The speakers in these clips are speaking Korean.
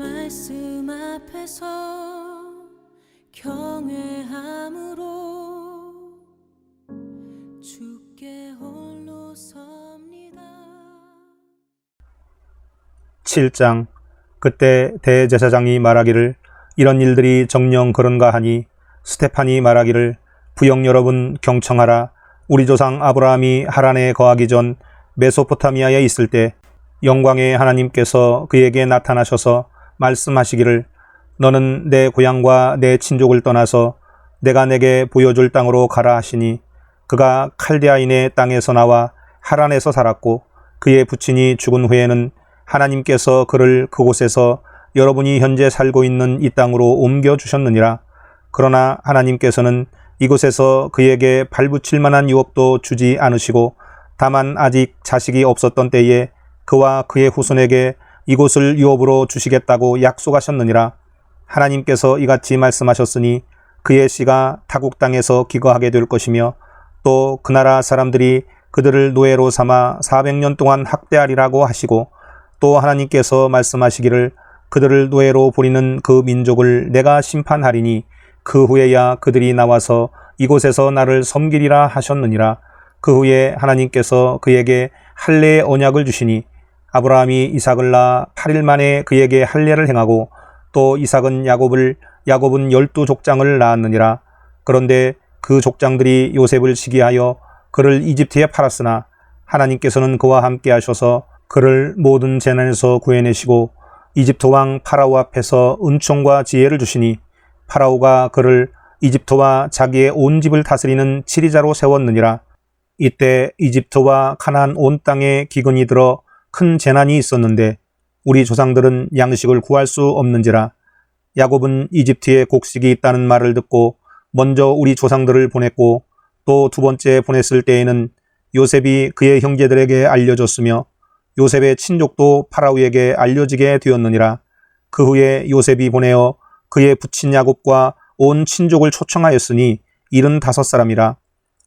말씀 앞에서 경외함으로 주께 홀로 섭니다. 7장 그때 대제사장이 말하기를 이런 일들이 정령 그런가 하니 스테판이 말하기를 부영 여러분 경청하라 우리 조상 아브라함이 하란에 거하기 전 메소포타미아에 있을 때 영광의 하나님께서 그에게 나타나셔서 말씀하시기를 너는 내 고향과 내 친족을 떠나서 내가 내게 보여줄 땅으로 가라 하시니 그가 칼데아인의 땅에서 나와 하란에서 살았고 그의 부친이 죽은 후에는 하나님께서 그를 그곳에서 여러분이 현재 살고 있는 이 땅으로 옮겨 주셨느니라. 그러나 하나님께서는 이곳에서 그에게 발붙일 만한 유업도 주지 않으시고 다만 아직 자식이 없었던 때에 그와 그의 후손에게 이곳을 유업으로 주시겠다고 약속하셨느니라. 하나님께서 이같이 말씀하셨으니 그의 씨가 타국 땅에서 기거하게 될 것이며 또 그 나라 사람들이 그들을 노예로 삼아 400년 동안 학대하리라고 하시고 또 하나님께서 말씀하시기를 그들을 노예로 부리는 그 민족을 내가 심판하리니 그 후에야 그들이 나와서 이곳에서 나를 섬기리라 하셨느니라. 그 후에 하나님께서 그에게 할례의 언약을 주시니 아브라함이 이삭을 낳아 8일 만에 그에게 할례를 행하고 또 이삭은 야곱을 야곱은 열두 족장을 낳았느니라. 그런데 그 족장들이 요셉을 시기하여 그를 이집트에 팔았으나 하나님께서는 그와 함께 하셔서 그를 모든 재난에서 구해내시고 이집트 왕 파라오 앞에서 은총과 지혜를 주시니 파라오가 그를 이집트와 자기의 온 집을 다스리는 치리자로 세웠느니라. 이때 이집트와 가나안 온 땅에 기근이 들어 큰 재난이 있었는데 우리 조상들은 양식을 구할 수 없는지라 야곱은 이집트에 곡식이 있다는 말을 듣고 먼저 우리 조상들을 보냈고 또 두 번째 보냈을 때에는 요셉이 그의 형제들에게 알려줬으며 요셉의 친족도 파라오에게 알려지게 되었느니라. 그 후에 요셉이 보내어 그의 부친 야곱과 온 친족을 초청하였으니 일흔 다섯 사람이라.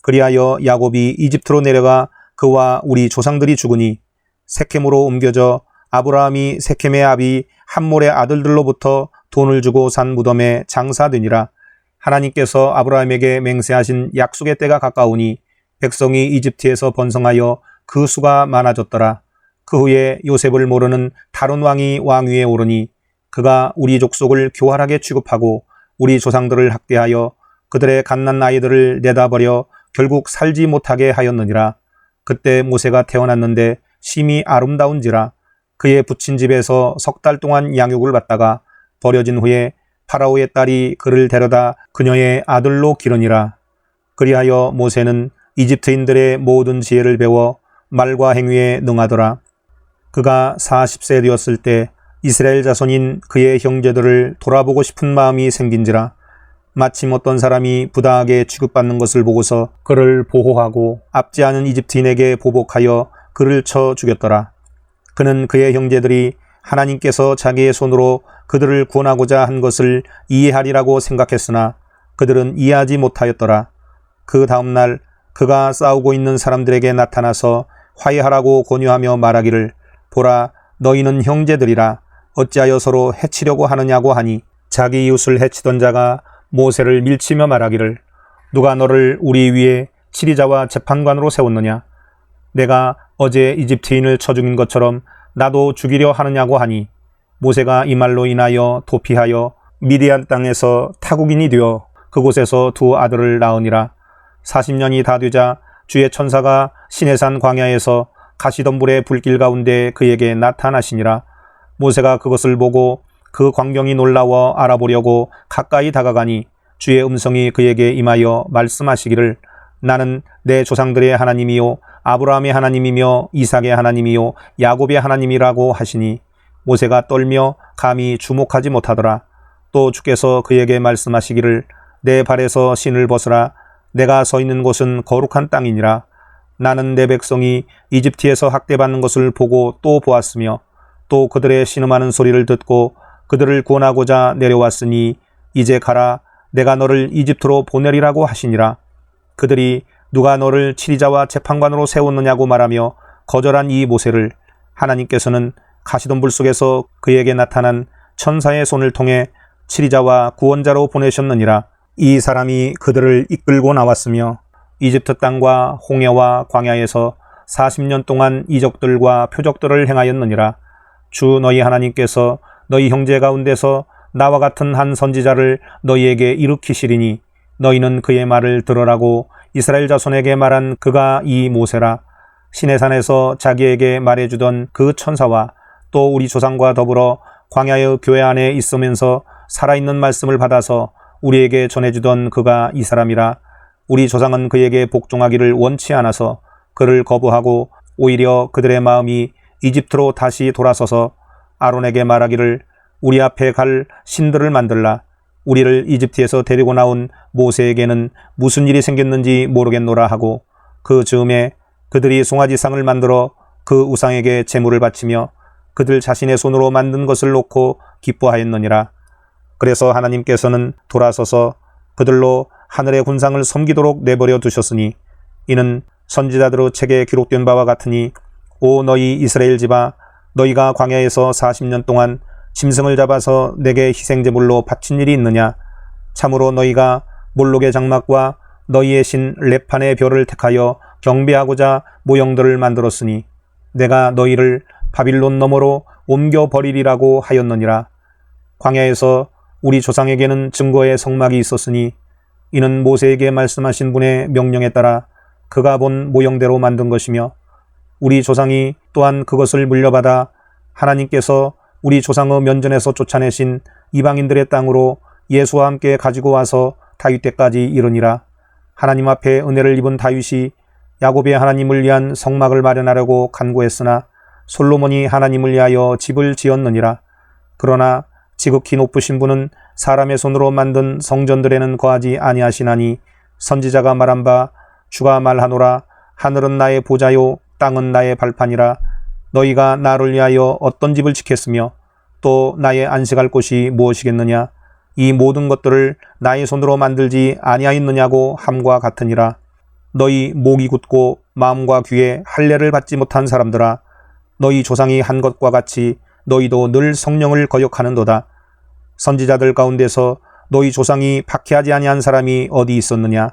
그리하여 야곱이 이집트로 내려가 그와 우리 조상들이 죽으니 세켐으로 옮겨져 아브라함이 세켐의 아비 함몰의 아들들로부터 돈을 주고 산 무덤에 장사되니라. 하나님께서 아브라함에게 맹세하신 약속의 때가 가까우니 백성이 이집트에서 번성하여 그 수가 많아졌더라. 그 후에 요셉을 모르는 다른 왕이 왕위에 오르니 그가 우리 족속을 교활하게 취급하고 우리 조상들을 학대하여 그들의 갓난 아이들을 내다버려 결국 살지 못하게 하였느니라. 그때 모세가 태어났는데 심히 아름다운지라 그의 부친 집에서 석 달 동안 양육을 받다가 버려진 후에 파라오의 딸이 그를 데려다 그녀의 아들로 기르니라. 그리하여 모세는 이집트인들의 모든 지혜를 배워 말과 행위에 능하더라. 그가 40세 되었을 때 이스라엘 자손인 그의 형제들을 돌아보고 싶은 마음이 생긴지라 마침 어떤 사람이 부당하게 취급받는 것을 보고서 그를 보호하고 앞지 않은 이집트인에게 보복하여 그를 쳐 죽였더라. 그는 그의 형제들이 하나님께서 자기의 손으로 그들을 구원하고자 한 것을 이해하리라고 생각했으나 그들은 이해하지 못하였더라. 그 다음날 그가 싸우고 있는 사람들에게 나타나서 화해하라고 권유하며 말하기를 보라 너희는 형제들이라 어찌하여 서로 해치려고 하느냐고 하니 자기 이웃을 해치던 자가 모세를 밀치며 말하기를 누가 너를 우리 위에 치리자와 재판관으로 세웠느냐 내가 어제 이집트인을 쳐 죽인 것처럼 나도 죽이려 하느냐고 하니 모세가 이 말로 인하여 도피하여 미디안 땅에서 타국인이 되어 그곳에서 두 아들을 낳으니라. 40년이 다 되자 주의 천사가 시내산 광야에서 가시덤불의 불길 가운데 그에게 나타나시니라. 모세가 그것을 보고 그 광경이 놀라워 알아보려고 가까이 다가가니 주의 음성이 그에게 임하여 말씀하시기를 나는 내 조상들의 하나님이요 아브라함의 하나님이며 이삭의 하나님이요 야곱의 하나님이라고 하시니 모세가 떨며 감히 주목하지 못하더라. 또 주께서 그에게 말씀하시기를 내 발에서 신을 벗으라. 내가 서 있는 곳은 거룩한 땅이니라. 나는 내 백성이 이집트에서 학대받는 것을 보고 또 보았으며 또 그들의 신음하는 소리를 듣고 그들을 구원하고자 내려왔으니 이제 가라. 내가 너를 이집트로 보내리라고 하시니라. 그들이 누가 너를 치리자와 재판관으로 세웠느냐고 말하며 거절한 이 모세를 하나님께서는 가시덤불 속에서 그에게 나타난 천사의 손을 통해 치리자와 구원자로 보내셨느니라. 이 사람이 그들을 이끌고 나왔으며 이집트 땅과 홍해와 광야에서 40년 동안 이적들과 표적들을 행하였느니라. 주 너희 하나님께서 너희 형제 가운데서 나와 같은 한 선지자를 너희에게 일으키시리니 너희는 그의 말을 들으라고 이스라엘 자손에게 말한 그가 이 모세라. 신의 산에서 자기에게 말해주던 그 천사와 또 우리 조상과 더불어 광야의 교회 안에 있으면서 살아있는 말씀을 받아서 우리에게 전해주던 그가 이 사람이라. 우리 조상은 그에게 복종하기를 원치 않아서 그를 거부하고 오히려 그들의 마음이 이집트로 다시 돌아서서 아론에게 말하기를 우리 앞에 갈 신들을 만들라. 우리를 이집트에서 데리고 나온 모세에게는 무슨 일이 생겼는지 모르겠노라 하고 그 즈음에 그들이 송아지상을 만들어 그 우상에게 제물을 바치며 그들 자신의 손으로 만든 것을 놓고 기뻐하였느니라. 그래서 하나님께서는 돌아서서 그들로 하늘의 군상을 섬기도록 내버려 두셨으니 이는 선지자들의 책에 기록된 바와 같으니 오 너희 이스라엘 집아 너희가 광야에서 40년 동안 짐승을 잡아서 내게 희생제물로 바친 일이 있느냐? 참으로 너희가 몰록의 장막과 너희의 신 레판의 별을 택하여 경배하고자 모형들을 만들었으니 내가 너희를 바빌론 너머로 옮겨 버리리라고 하였느니라. 광야에서 우리 조상에게는 증거의 성막이 있었으니 이는 모세에게 말씀하신 분의 명령에 따라 그가 본 모형대로 만든 것이며 우리 조상이 또한 그것을 물려받아 하나님께서 우리 조상의 면전에서 쫓아내신 이방인들의 땅으로 예수와 함께 가지고 와서 다윗 때까지 이르니라. 하나님 앞에 은혜를 입은 다윗이 야곱의 하나님을 위한 성막을 마련하려고 간구했으나 솔로몬이 하나님을 위하여 집을 지었느니라. 그러나 지극히 높으신 분은 사람의 손으로 만든 성전들에는 거하지 아니하시나니 선지자가 말한 바 주가 말하노라. 하늘은 나의 보좌요 땅은 나의 발판이라 너희가 나를 위하여 어떤 집을 짓겠으며 또 나의 안식할 곳이 무엇이겠느냐? 이 모든 것들을 나의 손으로 만들지 아니하였느냐고 함과 같으니라. 너희 목이 굳고 마음과 귀에 할례를 받지 못한 사람들아 너희 조상이 한 것과 같이 너희도 늘 성령을 거역하는도다. 선지자들 가운데서 너희 조상이 박해하지 아니한 사람이 어디 있었느냐?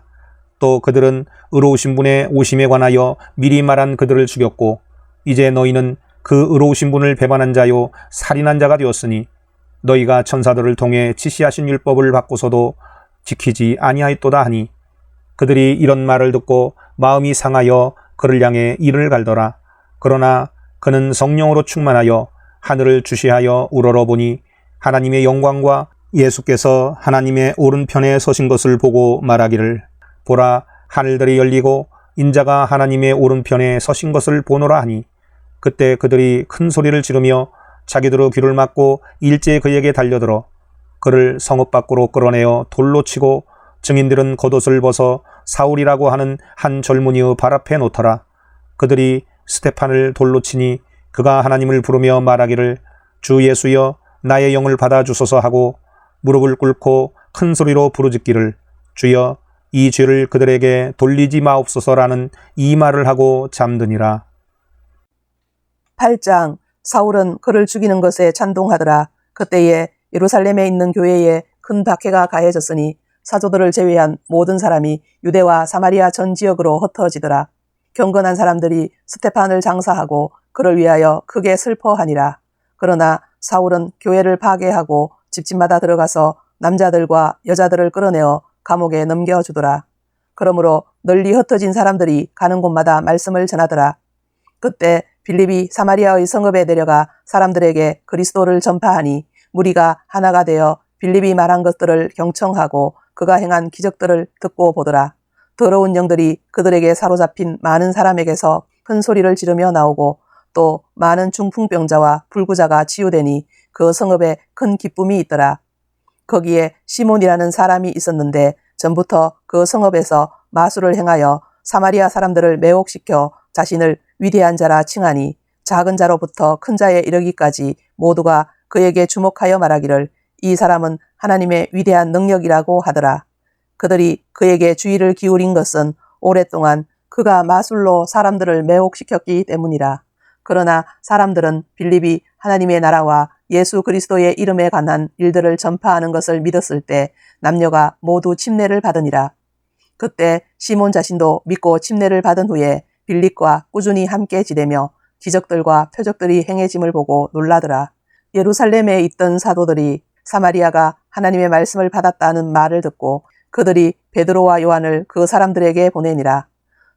또 그들은 의로우신 분의 오심에 관하여 미리 말한 그들을 죽였고 이제 너희는 그 의로우신 분을 배반한 자요 살인한 자가 되었으니 너희가 천사들을 통해 지시하신 율법을 받고서도 지키지 아니하였도다 하니 그들이 이런 말을 듣고 마음이 상하여 그를 향해 이를 갈더라. 그러나 그는 성령으로 충만하여 하늘을 주시하여 우러러 보니 하나님의 영광과 예수께서 하나님의 오른편에 서신 것을 보고 말하기를 보라 하늘들이 열리고 인자가 하나님의 오른편에 서신 것을 보노라 하니 그때 그들이 큰 소리를 지르며 자기들의 귀를 막고 일제히 그에게 달려들어 그를 성읍 밖으로 끌어내어 돌로 치고 증인들은 겉옷을 벗어 사울이라고 하는 한 젊은이의 발 앞에 놓더라. 그들이 스테판을 돌로 치니 그가 하나님을 부르며 말하기를 주 예수여 나의 영을 받아 주소서 하고 무릎을 꿇고 큰 소리로 부르짖기를 주여 이 죄를 그들에게 돌리지 마옵소서라는 이 말을 하고 잠드니라. 8장 사울은 그를 죽이는 것에 찬동하더라. 그때에 예루살렘에 있는 교회에 큰 박해가 가해졌으니 사조들을 제외한 모든 사람이 유대와 사마리아 전 지역으로 흩어지더라. 경건한 사람들이 스테판을 장사하고 그를 위하여 크게 슬퍼하니라. 그러나 사울은 교회를 파괴하고 집집마다 들어가서 남자들과 여자들을 끌어내어 감옥에 넘겨주더라. 그러므로 널리 흩어진 사람들이 가는 곳마다 말씀을 전하더라. 그때 빌립이 사마리아의 성읍에 내려가 사람들에게 그리스도를 전파하니 무리가 하나가 되어 빌립이 말한 것들을 경청하고 그가 행한 기적들을 듣고 보더라. 더러운 영들이 그들에게 사로잡힌 많은 사람에게서 큰 소리를 지르며 나오고 또 많은 중풍병자와 불구자가 치유되니 그 성읍에 큰 기쁨이 있더라. 거기에 시몬이라는 사람이 있었는데 전부터 그 성읍에서 마술을 행하여 사마리아 사람들을 매혹시켜 자신을 위대한 자라 칭하니 작은 자로부터 큰 자에 이르기까지 모두가 그에게 주목하여 말하기를 이 사람은 하나님의 위대한 능력이라고 하더라. 그들이 그에게 주의를 기울인 것은 오랫동안 그가 마술로 사람들을 매혹시켰기 때문이라. 그러나 사람들은 빌립이 하나님의 나라와 예수 그리스도의 이름에 관한 일들을 전파하는 것을 믿었을 때 남녀가 모두 침례를 받으니라. 그때 시몬 자신도 믿고 침례를 받은 후에 빌립과 꾸준히 함께 지내며 기적들과 표적들이 행해짐을 보고 놀라더라. 예루살렘에 있던 사도들이 사마리아가 하나님의 말씀을 받았다는 말을 듣고 그들이 베드로와 요한을 그 사람들에게 보내니라.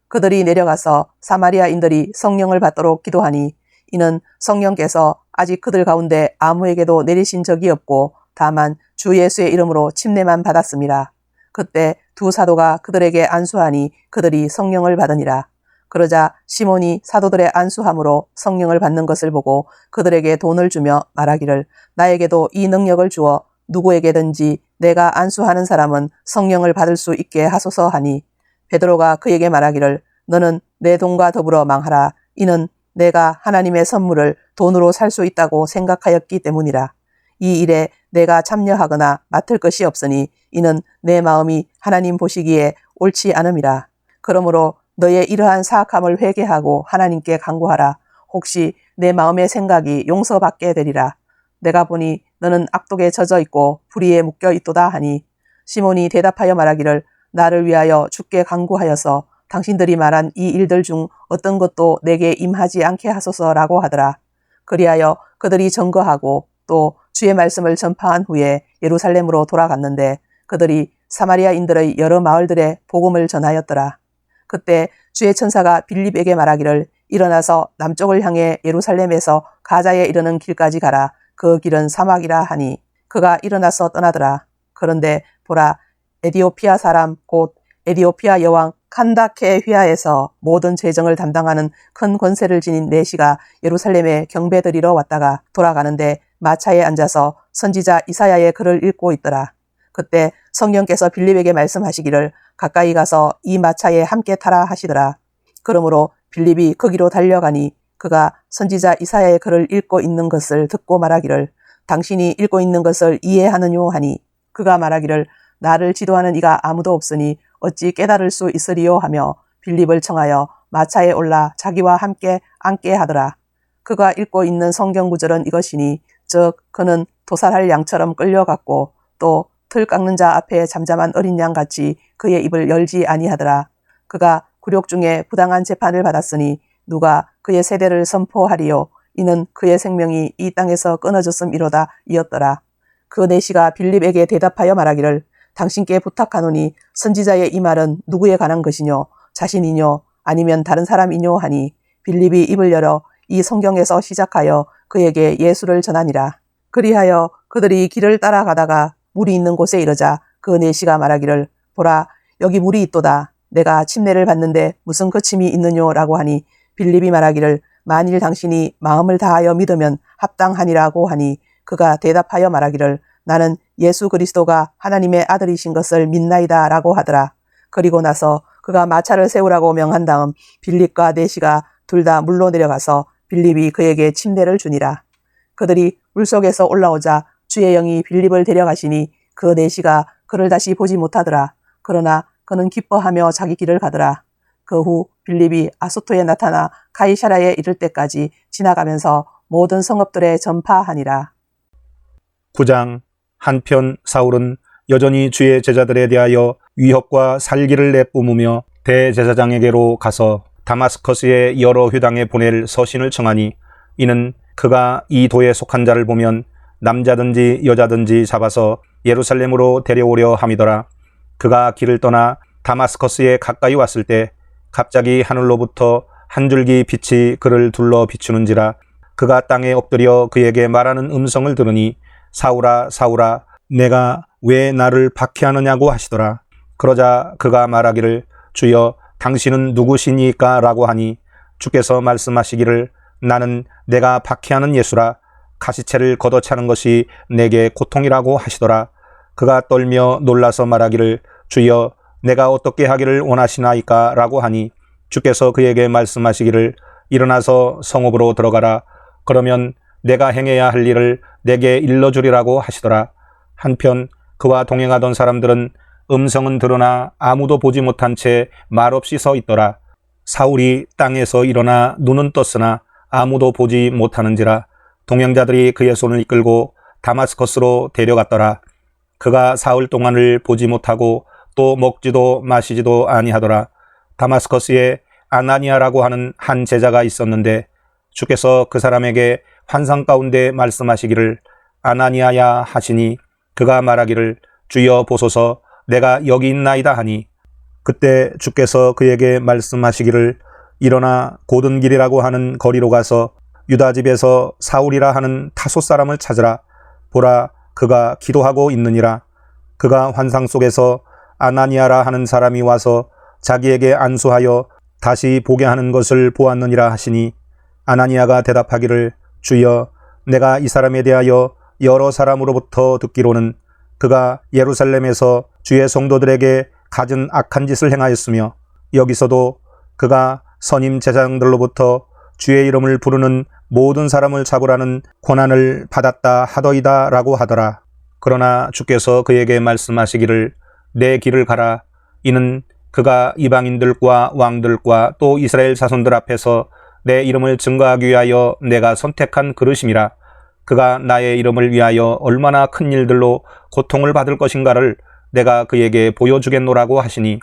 그들이 내려가서 사마리아인들이 성령을 받도록 기도하니 이는 성령께서 아직 그들 가운데 아무에게도 내리신 적이 없고 다만 주 예수의 이름으로 침례만 받았습니다. 그때 두 사도가 그들에게 안수하니 그들이 성령을 받으니라. 그러자 시몬이 사도들의 안수함으로 성령을 받는 것을 보고 그들에게 돈을 주며 말하기를 나에게도 이 능력을 주어 누구에게든지 내가 안수하는 사람은 성령을 받을 수 있게 하소서 하니 베드로가 그에게 말하기를 너는 내 돈과 더불어 망하라. 이는 내가 하나님의 선물을 돈으로 살 수 있다고 생각하였기 때문이라. 이 일에 내가 참여하거나 맡을 것이 없으니 이는 내 마음이 하나님 보시기에 옳지 않음이라. 그러므로 너의 이러한 사악함을 회개하고 하나님께 간구하라 혹시 내 마음의 생각이 용서받게 되리라 내가 보니 너는 악독에 젖어 있고 불의에 묶여 있도다 하니 시몬이 대답하여 말하기를 나를 위하여 죽게 간구하여서 당신들이 말한 이 일들 중 어떤 것도 내게 임하지 않게 하소서라고 하더라. 그리하여 그들이 증거하고 또 주의 말씀을 전파한 후에 예루살렘으로 돌아갔는데 그들이 사마리아인들의 여러 마을들에 복음을 전하였더라. 그때 주의 천사가 빌립에게 말하기를 일어나서 남쪽을 향해 예루살렘에서 가자에 이르는 길까지 가라. 그 길은 사막이라 하니 그가 일어나서 떠나더라. 그런데 보라 에디오피아 사람 곧 에디오피아 여왕 칸다케 휘하에서 모든 재정을 담당하는 큰 권세를 지닌 내시가 예루살렘에 경배드리러 왔다가 돌아가는데 마차에 앉아서 선지자 이사야의 글을 읽고 있더라. 그때 성령께서 빌립에게 말씀하시기를 가까이 가서 이 마차에 함께 타라 하시더라. 그러므로 빌립이 거기로 달려가니 그가 선지자 이사야의 글을 읽고 있는 것을 듣고 말하기를 당신이 읽고 있는 것을 이해하느뇨 하니 그가 말하기를 나를 지도하는 이가 아무도 없으니 어찌 깨달을 수 있으리요 하며 빌립을 청하여 마차에 올라 자기와 함께 앉게 하더라. 그가 읽고 있는 성경 구절은 이것이니 즉 그는 도살할 양처럼 끌려갔고 또 틀 깎는 자 앞에 잠잠한 어린 양 같이 그의 입을 열지 아니하더라. 그가 굴욕 중에 부당한 재판을 받았으니 누가 그의 세대를 선포하리요 이는 그의 생명이 이 땅에서 끊어졌음이로다 이었더라. 그 내시가 빌립에게 대답하여 말하기를 당신께 부탁하노니 선지자의 이 말은 누구에 관한 것이뇨 자신이뇨 아니면 다른 사람이뇨 하니 빌립이 입을 열어 이 성경에서 시작하여 그에게 예수를 전하니라. 그리하여 그들이 길을 따라가다가 물이 있는 곳에 이르자 그 내시가 말하기를 보라 여기 물이 있도다. 내가 침례를 받는데 무슨 거침이 있느뇨라고 하니 빌립이 말하기를 만일 당신이 마음을 다하여 믿으면 합당하니라고 하니 그가 대답하여 말하기를 나는 예수 그리스도가 하나님의 아들이신 것을 믿나이다 라고 하더라. 그리고 나서 그가 마차를 세우라고 명한 다음 빌립과 내시가 둘 다 물로 내려가서 빌립이 그에게 침례를 주니라. 그들이 물속에서 올라오자 주의 영이 빌립을 데려가시니 그 내시가 그를 다시 보지 못하더라. 그러나 그는 기뻐하며 자기 길을 가더라. 그 후 빌립이 아소토에 나타나 카이샤라에 이를 때까지 지나가면서 모든 성읍들에 전파하니라. 9장 한편 사울은 여전히 주의 제자들에 대하여 위협과 살기를 내뿜으며 대제사장에게로 가서 다마스커스의 여러 회당에 보낼 서신을 청하니 이는 그가 이 도에 속한 자를 보면 남자든지 여자든지 잡아서 예루살렘으로 데려오려 함이더라. 그가 길을 떠나 다마스커스에 가까이 왔을 때 갑자기 하늘로부터 한 줄기 빛이 그를 둘러 비추는지라 그가 땅에 엎드려 그에게 말하는 음성을 들으니 사울아 사울아 내가 왜 나를 박해하느냐고 하시더라. 그러자 그가 말하기를 주여 당신은 누구시니까 라고 하니 주께서 말씀하시기를 나는 내가 박해하는 예수라 가시채를 걷어차는 것이 내게 고통이라고 하시더라. 그가 떨며 놀라서 말하기를 주여 내가 어떻게 하기를 원하시나이까 라고 하니 주께서 그에게 말씀하시기를 일어나서 성읍으로 들어가라. 그러면 내가 행해야 할 일을 내게 일러주리라고 하시더라. 한편 그와 동행하던 사람들은 음성은 드러나 아무도 보지 못한 채 말없이 서 있더라. 사울이 땅에서 일어나 눈은 떴으나 아무도 보지 못하는지라 동행자들이 그의 손을 이끌고 다마스커스로 데려갔더라. 그가 사흘 동안을 보지 못하고 또 먹지도 마시지도 아니하더라. 다마스커스에 아나니아라고 하는 한 제자가 있었는데 주께서 그 사람에게 환상 가운데 말씀하시기를 아나니아야 하시니 그가 말하기를 주여 보소서 내가 여기 있나이다 하니 그때 주께서 그에게 말씀하시기를 일어나 고든 길이라고 하는 거리로 가서 유다 집에서 사울이라 하는 타소 사람을 찾으라. 보라 그가 기도하고 있느니라. 그가 환상 속에서 아나니아라 하는 사람이 와서 자기에게 안수하여 다시 보게 하는 것을 보았느니라 하시니 아나니아가 대답하기를 주여 내가 이 사람에 대하여 여러 사람으로부터 듣기로는 그가 예루살렘에서 주의 성도들에게 갖은 악한 짓을 행하였으며 여기서도 그가 선임 제사장들로부터 주의 이름을 부르는 모든 사람을 잡으라는 권한을 받았다 하더이다 라고 하더라. 그러나 주께서 그에게 말씀하시기를 내 길을 가라. 이는 그가 이방인들과 왕들과 또 이스라엘 자손들 앞에서 내 이름을 증거하기 위하여 내가 선택한 그릇임이라. 그가 나의 이름을 위하여 얼마나 큰 일들로 고통을 받을 것인가를 내가 그에게 보여주겠노라고 하시니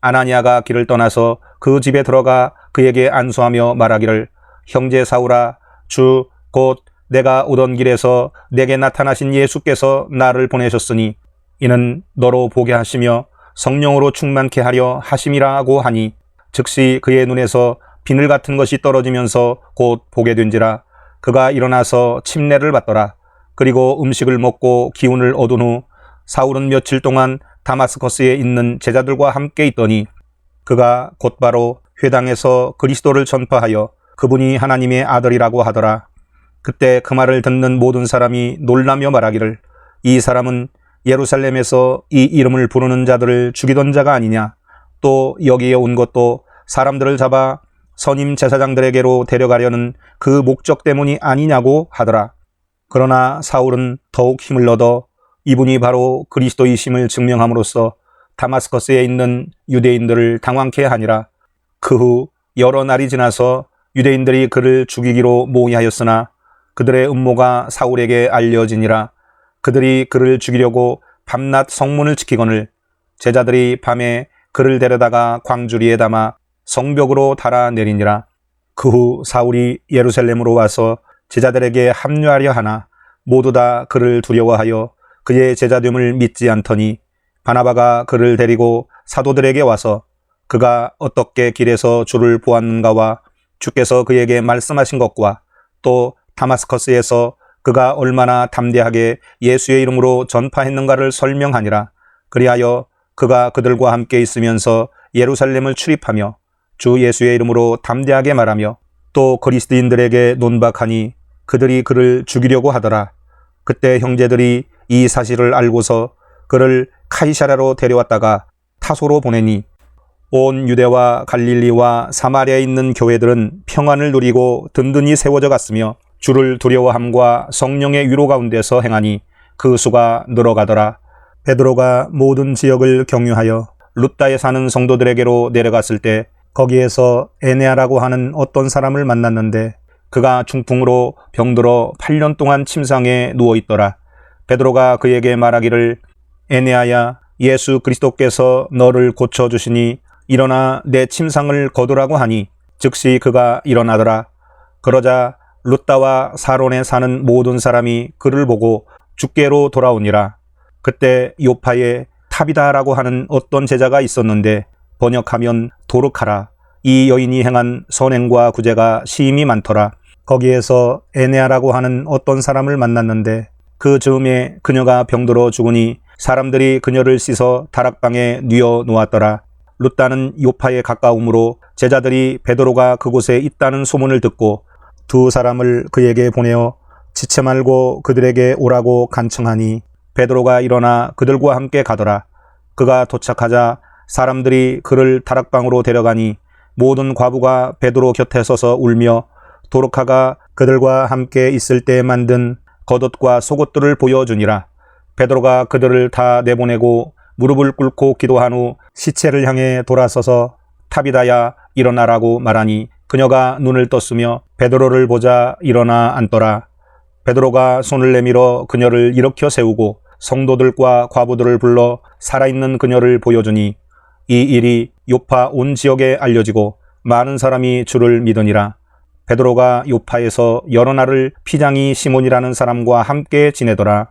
아나니아가 길을 떠나서 그 집에 들어가 그에게 안수하며 말하기를 형제 사울아 주 곧 내가 오던 길에서 내게 나타나신 예수께서 나를 보내셨으니 이는 너로 보게 하시며 성령으로 충만케 하려 하심이라고 하니 즉시 그의 눈에서 비늘 같은 것이 떨어지면서 곧 보게 된지라 그가 일어나서 침례를 받더라. 그리고 음식을 먹고 기운을 얻은 후 사울은 며칠 동안 다마스커스에 있는 제자들과 함께 있더니 그가 곧바로 회당에서 그리스도를 전파하여 그분이 하나님의 아들이라고 하더라. 그때 그 말을 듣는 모든 사람이 놀라며 말하기를 이 사람은 예루살렘에서 이 이름을 부르는 자들을 죽이던 자가 아니냐. 또 여기에 온 것도 사람들을 잡아 선임 제사장들에게로 데려가려는 그 목적 때문이 아니냐고 하더라. 그러나 사울은 더욱 힘을 얻어 이분이 바로 그리스도이심을 증명함으로써 다마스커스에 있는 유대인들을 당황케 하니라. 그 후 여러 날이 지나서 유대인들이 그를 죽이기로 모의하였으나 그들의 음모가 사울에게 알려지니라. 그들이 그를 죽이려고 밤낮 성문을 지키거늘 제자들이 밤에 그를 데려다가 광주리에 담아 성벽으로 달아내리니라. 그 후 사울이 예루살렘으로 와서 제자들에게 합류하려 하나 모두 다 그를 두려워하여 그의 제자됨을 믿지 않더니 바나바가 그를 데리고 사도들에게 와서 그가 어떻게 길에서 주를 보았는가와 주께서 그에게 말씀하신 것과 또 다마스커스에서 그가 얼마나 담대하게 예수의 이름으로 전파했는가를 설명하니라. 그리하여 그가 그들과 함께 있으면서 예루살렘을 출입하며 주 예수의 이름으로 담대하게 말하며 또 그리스도인들에게 논박하니 그들이 그를 죽이려고 하더라. 그때 형제들이 이 사실을 알고서 그를 카이사라로 데려왔다가 타소로 보내니 온 유대와 갈릴리와 사마리아에 있는 교회들은 평안을 누리고 든든히 세워져 갔으며 주를 두려워함과 성령의 위로 가운데서 행하니 그 수가 늘어가더라. 베드로가 모든 지역을 경유하여 룻다에 사는 성도들에게로 내려갔을 때 거기에서 에네아라고 하는 어떤 사람을 만났는데 그가 중풍으로 병들어 8년 동안 침상에 누워 있더라. 베드로가 그에게 말하기를 에네아야 예수 그리스도께서 너를 고쳐 주시니 일어나 내 침상을 거두라고 하니 즉시 그가 일어나더라. 그러자 룻다와 사론에 사는 모든 사람이 그를 보고 주께로 돌아오니라. 그때 요파에 탑이다라고 하는 어떤 제자가 있었는데 번역하면 도르카라. 이 여인이 행한 선행과 구제가 시임이 많더라. 거기에서 에네아라고 하는 어떤 사람을 만났는데 그 즈음에 그녀가 병들어 죽으니 사람들이 그녀를 씻어 다락방에 뉘어 놓았더라. 룻다는 요파에 가까우므로 제자들이 베드로가 그곳에 있다는 소문을 듣고 두 사람을 그에게 보내어 지체 말고 그들에게 오라고 간청하니 베드로가 일어나 그들과 함께 가더라. 그가 도착하자 사람들이 그를 다락방으로 데려가니 모든 과부가 베드로 곁에 서서 울며 도르카가 그들과 함께 있을 때 만든 겉옷과 속옷들을 보여주니라. 베드로가 그들을 다 내보내고 무릎을 꿇고 기도한 후 시체를 향해 돌아서서 타비다야 일어나라고 말하니 그녀가 눈을 떴으며 베드로를 보자 일어나 앉더라. 베드로가 손을 내밀어 그녀를 일으켜 세우고 성도들과 과부들을 불러 살아있는 그녀를 보여주니 이 일이 요파 온 지역에 알려지고 많은 사람이 주를 믿으니라. 베드로가 요파에서 여러 날을 피장이 시몬이라는 사람과 함께 지내더라.